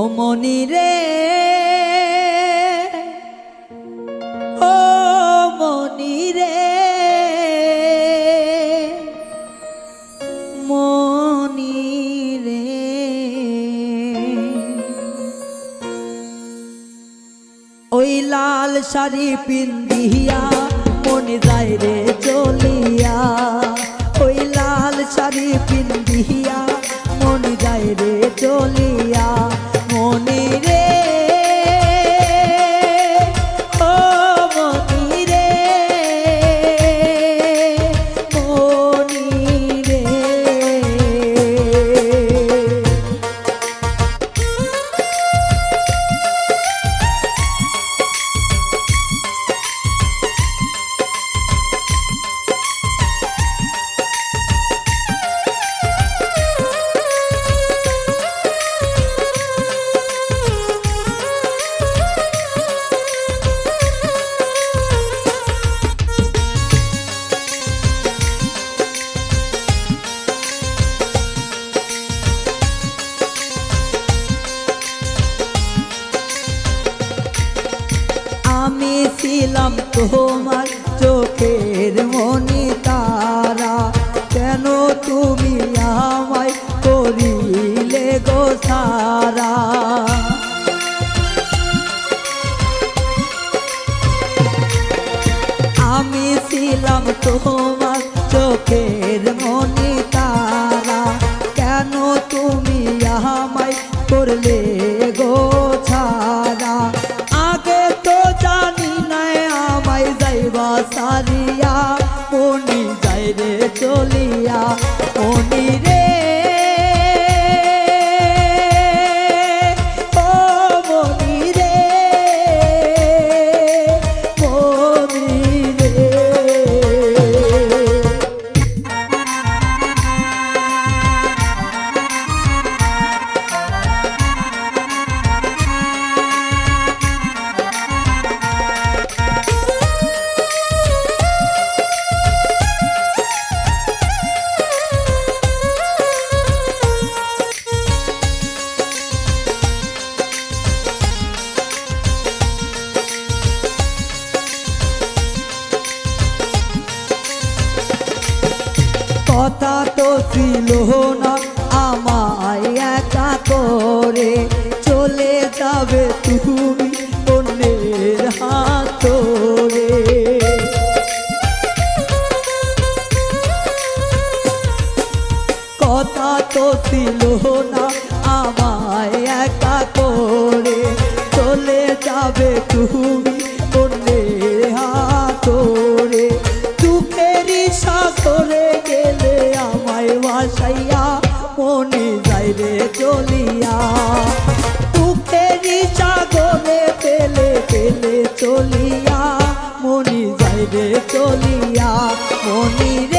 ও মনি রে, ও মনি রে মনি রে। ওই লাল শাড়ি পিন্দিয়া মনে যায় রে চলিয়া। আমি ছিলাম তোমার চোখের মনি তারা কেন তুমি আমায় করিলে গো সারা? আমি ছিলাম তোমার চোখের মনি চলিয়া কথা তো ছিল না, আমায় একা করে চলে যাবে তুমি অন্যের হাত কথা তো ছিল না, আমায় একা করে চলে যাবে তুমি যাইবে চলিয়া মনিরে